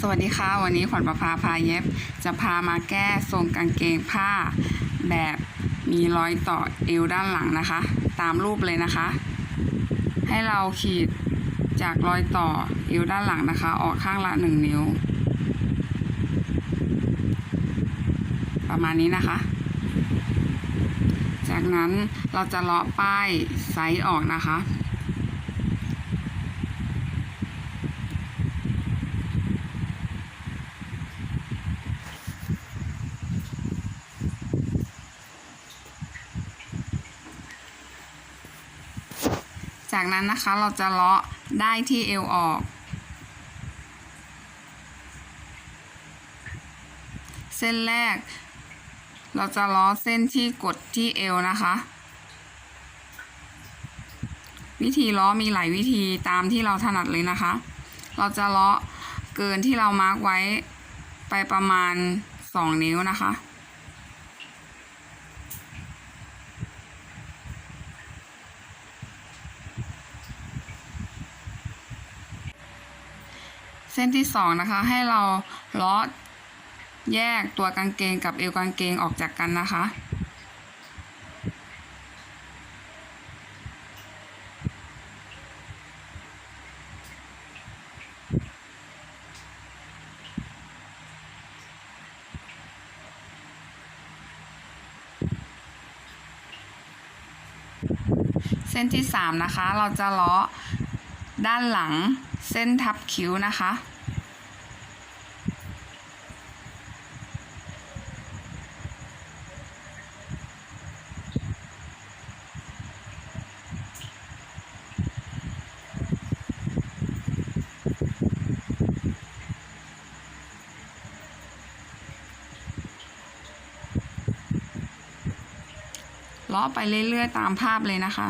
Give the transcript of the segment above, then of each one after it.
สวัสดีค่ะ วันนี้ขวัญประภาพาเย็บ จะพามาแก้ทรงกางเกงผ้า แบบมีรอยต่อเอวด้านหลังนะคะ ตามรูปเลยนะคะ ให้เราขีดจากรอยต่อเอวด้านหลังนะคะ ออกข้างละหนึ่งนิ้ว ประมาณนี้นะคะ จากนั้นเราจะเลาะป้ายไซส์ออกนะคะ จากนั้นนะคะเราจะเลาะได้ที่เอวออก เส้นแรก เราจะล้อเส้นที่กดที่เอวนะคะ วิธีล้อมีหลายวิธีตามที่เราถนัดเลยนะคะ เราจะล้อเกินที่เรามาร์กไว้ไปประมาณ 2 นิ้วนะคะ เส้นที่สองนะคะ ให้เราเล้อแยกตัวกางเกงกับเอวกางเกงออกจากกันนะคะ เส้นที่สามนะคะ เราจะเล้อด้านหลัง ส้นทับคิ้วนะคะ เลาะไปเรื่อยๆตามภาพเลยนะคะ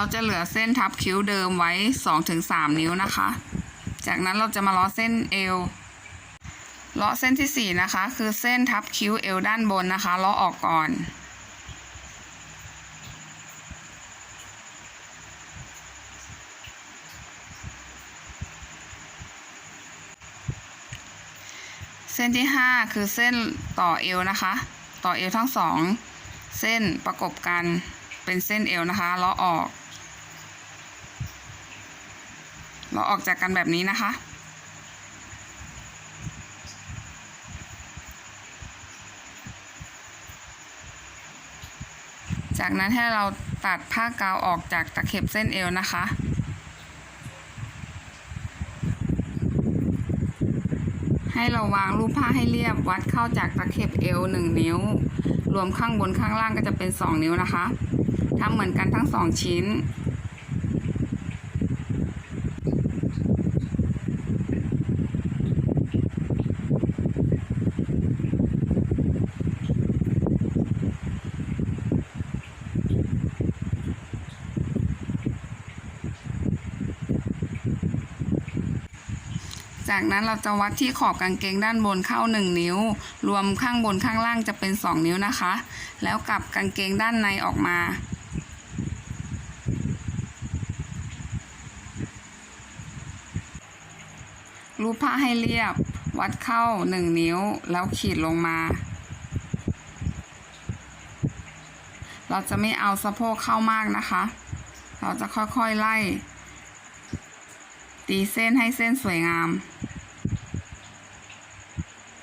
เราจะเหลือเส้นทับคิ้วเดิมไว้ 2-3 นิ้วนะคะ จากนั้นเราจะมาล้อเส้นเอวลาะเส้นที่ 4 นะคะ คือเส้นทับคิ้วเอวด้านบนนะคะลาะออกก่อน เส้นที่ 5 คือเส้นต่อเอวนะคะ ต่อเอวทั้งสองเส้นประกบกันเป็นเส้นเอวนะคะลาะออก เลาออกจากกันแบบนี้นะคะ จากนั้นให้เราตัดผ้ากาวออกจากตะเข็บเส้นเอวนะคะให้เราวางรูปผ้าให้เรียบวัดเข้าจากตะเข็บเอวหนึ่งนิ้ว รวมข้างบนข้างล่างก็จะเป็นสองนิ้วนะคะทำเหมือนกันทั้งสองชิ้น จากนั้นเราจะวัดที่ขอบกางเกงด้านบนเข้า 1 นิ้ว รวมข้างบนข้างล่างจะเป็น 2 นิ้วนะคะ แล้วกลับกางเกงด้านในออกมา รูปผ้าให้เรียบ วัดเข้า 1 นิ้ว แล้วขีดลงมา เราจะไม่เอาสะโพกเข้ามากนะคะ เราจะค่อยๆไล่ ตีเส้นให้เส้นสวยงาม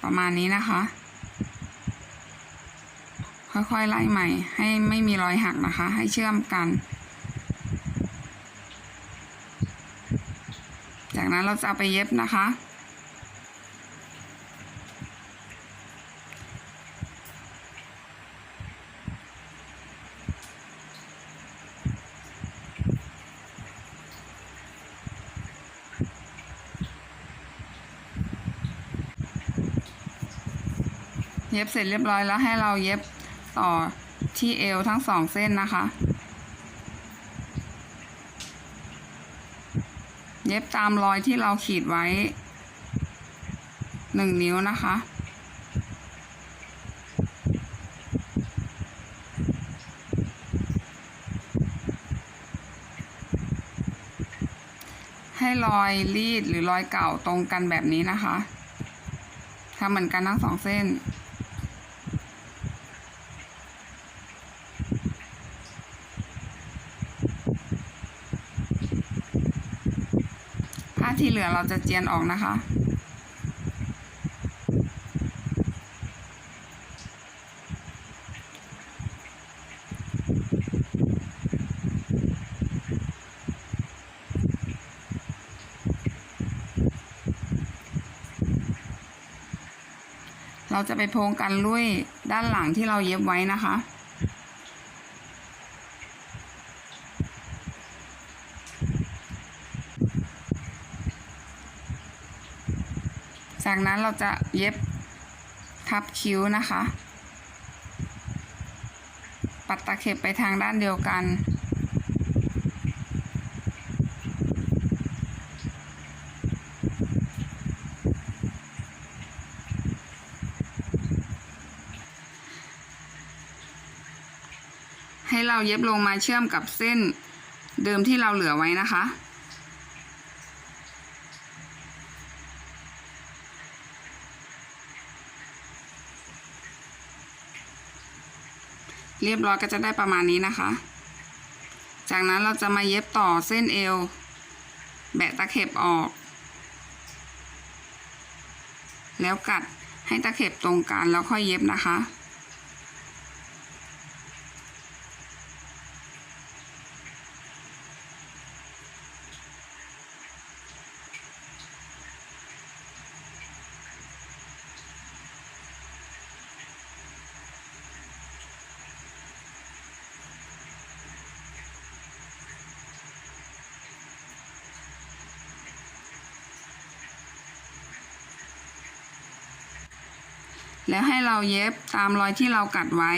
ประมาณนี้นะคะ ค่อยๆไล่ใหม่ ให้ไม่มีรอยหักนะคะ ให้เชื่อมกัน จากนั้นเราจะเอาไปเย็บนะคะ ย็บเสร็จเรียบร้อยแล้วให้เราเย็บต่อที่เอวทั้งสองเส้นนะคะ เย็บตามรอยที่เราขีดไว้หนึ่งนิ้วนะคะ ให้รอยรีดหรือรอยเก่าตรงกันแบบนี้นะคะทำเหมือนกันทั้งสองเส้น ที่เหลือเราจะเจียนออกนะคะ เราจะไปโพงกันลุยด้านหลังที่เราเย็บไว้นะคะ จากนั้นเราจะเย็บทับคิ้วนะคะ ปัดตะเข็บไปทางด้านเดียวกัน ให้เราเย็บลงมาเชื่อมกับเส้นเดิมที่เราเหลือไว้นะคะ เรียบร้อยก็จะได้ประมาณนี้นะคะ จากนั้นเราจะมาเย็บต่อเส้นเอว แบะตะเข็บออก แล้วกัดให้ตะเข็บตรงกันแล้วค่อยเย็บนะคะ แล้วให้เราเย็บตามรอยที่เรากัดไว้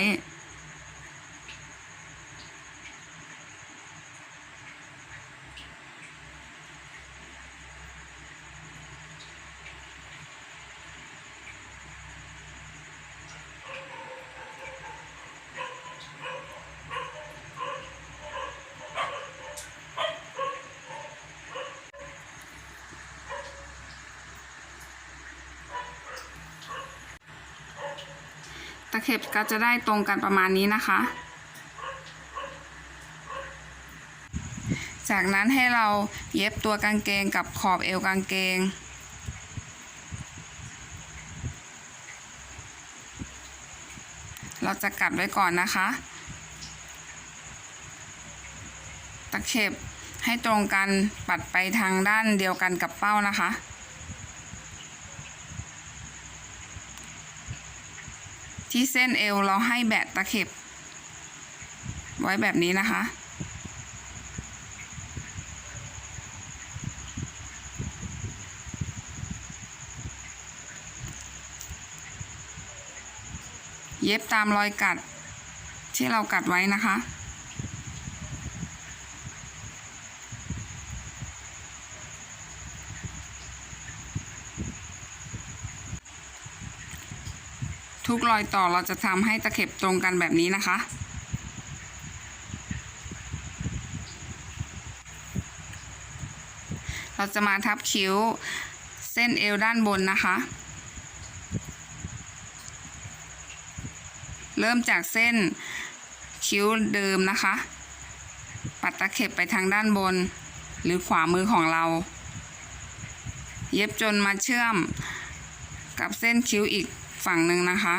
เข็บก็จะได้ตรงกันประมาณนี้นะคะ จากนั้นให้เราเย็บตัวกางเกงกับขอบเอวกางเกง เราจะกัดไว้ก่อนนะคะ ตะเข็บให้ตรงกันปัดไปทางด้านเดียวกันกับเป้านะคะ ที่เส้นเอวเราให้แบะตะเข็บ ไว้แบบนี้นะคะ เย็บตามรอยกัดที่เรากัดไว้นะคะ ทุกรอยต่อเราจะทำให้ตะเข็บตรงกันแบบนี้นะคะ เราจะมาทับคิ้วเส้นเอวด้านบนนะคะ เริ่มจากเส้นคิ้วเดิมนะคะ ปัดตะเข็บไปทางด้านบน หรือขวามือของเรา เย็บจนมาเชื่อมกับเส้นคิ้วอีก ฝั่งหนึ่งนะคะ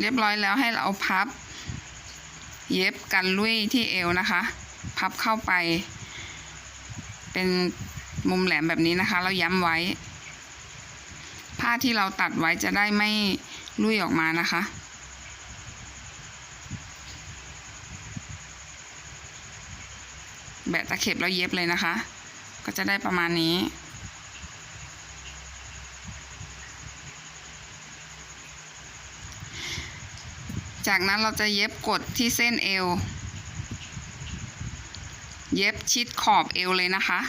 เรียบร้อยแล้วให้เราพับ เย็บกันลุยที่เอวนะคะ พับเข้าไป เป็นมุมแหลมแบบนี้นะคะ เราย้ำไว้ ผ้าที่เราตัดไว้จะได้ไม่ลุยออกมานะคะ แบะตะเข็บแล้วเย็บเลยนะคะ ก็จะได้ประมาณนี้ จากนั้นเราจะเย็บกดที่เส้นเอว เย็บชิดขอบเอวเลยนะคะ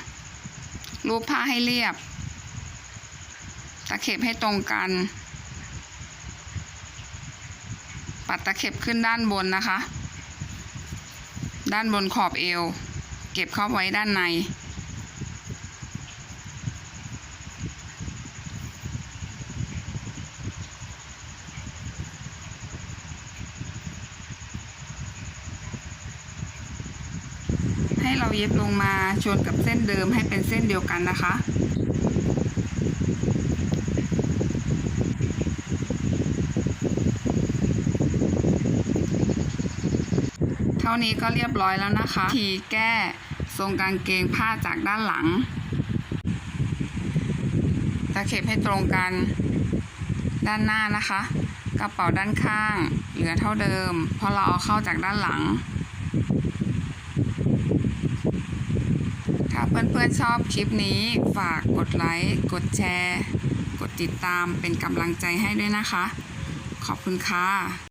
รูปผ้าให้เรียบ ตะเข็บให้ตรงกัน ปัดตะเข็บขึ้นด้านบนนะคะ ด้านบนขอบเอว เก็บเข้าไว้ด้านใน ให้เราเย็บลงมาชนกับเส้นเดิมให้เป็นเส้นเดียวกันนะคะ ท่านี้ก็เรียบร้อยแล้วนะคะทีแก้ทรงกางเกงผ้าจากด้านหลังตะเข็บให้ตรงกันด้านหน้านะคะ กระเป๋าด้านข้างเหลือเท่าเดิม เพราะเราเอาเข้าจากด้านหลัง ถ้าเพื่อนๆชอบคลิปนี้ฝากกดไลค์กดแชร์ กดติดตามเป็นกำลังใจให้ด้วยนะคะ ขอบคุณค่ะ